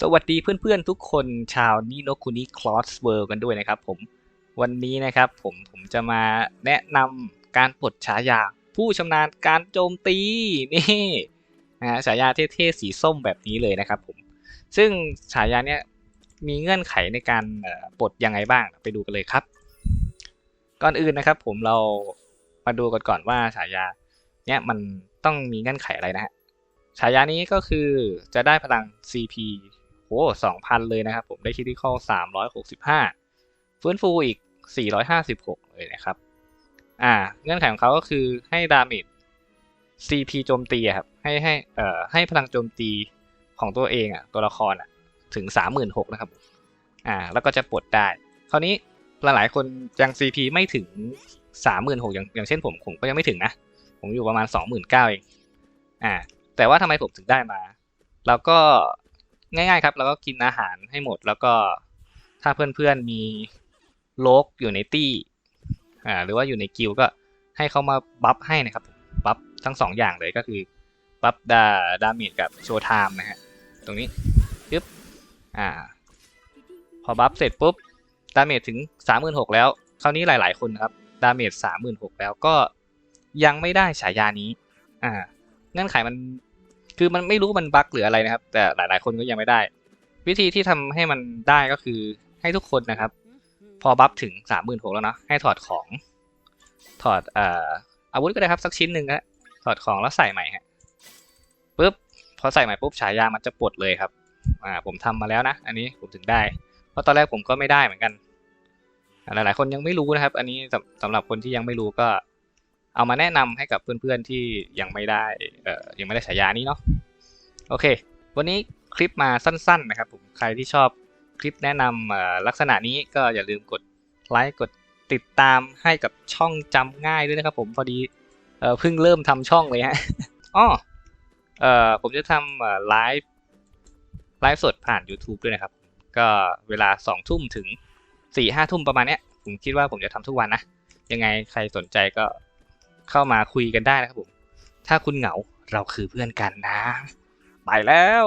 สวัสดีเพื่อนๆทุกคนชาวนิโนคุนิคลอสเวิร์กันด้วยนะครับผมวันนี้นะครับผมผมจะมาแนะนำการปลดฉายา ผู้ชำนาญการโจมตีนี่นะฮะฉายาเท่ๆสีส้มแบบนี้เลยนะครับผมซึ่งฉายาเนี้ยมีเงื่อนไขในการปลดยังไงบ้างไปดูกันเลยครับ ก่อนอื่นนะครับผมเรามาดูกันก่อนว่าฉายาเนี้ยมันต้องมีเงื่อนไขอะไรนะฮะ ฉายานี้ก็คือจะได้พลัง CP โอ้สองพันเลยนะครับ ผมได้คิดที่ข้อสามร้อยหกสิบห้าฟื้นฟูอีกสี่ร้อยห้าสิบหกเลยนะครับ อ่า เงื่อนไขของเขาก็คือให้ดาเมจ CP โจมตีครับ ให้ให้เอ่อให้พลังโจมตีของตัวเองอะตัวละครอะถึงสามหมื่นหกนะครับ อ่า แล้วก็จะปลดได้ คราวนี้หลายๆคนยัง CP ไม่ถึงสามหมื่นหกอย่างอย่างเช่นผมผมก็ยังไม่ถึงนะ ผมอยู่ประมาณสองหมื่นเก้าเอง อ่า แต่ว่าทำไมผมถึงได้มาเราก็ง่ายๆครับเราก็กินอาหารให้หมด แล้วก็ถ้าเพื่อนๆมีโลกอยู่ในตี้อ่าหรือว่าอยู่ในกิลก็ให้เขามาบัฟให้นะครับ บัฟทั้งสองอย่างเลยก็คือ บัฟดาดาเมจกับโชว์ไทม์นะฮะ ตรงนี้ปึ๊บอ่า พอบัฟเสร็จปุ๊บ ดาเมจถึงสามหมื่นหกแล้ว คราวนี้หลายๆ คนนะครับ ดาเมจสามหมื่นหกแล้วก็ยังไม่ได้ฉายานี้ อ่าเงื่อนไขมัน คือมันไม่รู้มันบั๊กหรืออะไรนะครับ แต่หลาย ๆ คนก็ยังไม่ได้ วิธีที่ทำให้มันได้ก็คือให้ทุกคนนะครับ พอบัฟถึงสามหมื่นหกแล้วเนาะให้ถอดของถอดอ่ออาวุธก็ได้ครับสักชิ้นหนึ่งฮะถอดของแล้วใส่ใหม่ฮะปุ๊บพอใส่ใหม่ปุ๊บฉายามันจะปลดเลยครับอ่าผมทำมาแล้วนะ อันนี้ผมถึงได้ เพราะตอนแรกผมก็ไม่ได้เหมือนกันอ่าหลายๆคนยังไม่รู้นะครับ อันนี้สำสำหรับคนที่ยังไม่รู้ก็ เอามาแนะนำให้กับเพื่อนๆที่ยังไม่ได้เอ่อยังไม่ได้ฉายานี้เนาะโอเค วันนี้คลิปมาสั้นๆนะครับผมใครที่ชอบคลิปแนะนำลักษณะนี้ก็อย่าลืมกดไลค์กดติดตามให้กับช่องจำง่ายด้วยนะครับผมพอดีเพิ่งเริ่มทำช่องเลยฮะอ้อเออผมจะทำไลฟ์ไลฟ์สดผ่าน YouTube ด้วยนะครับ ก็เวลาสองทุ่มถึงสี่ห้าทุ่มประมาณเนี้ย ผมคิดว่าผมจะทำทุกวันนะ ยังไงใครสนใจก็ เข้ามาคุยกันได้นะครับผม ถ้าคุณเหงาเราคือเพื่อนกันนะ ไปแล้ว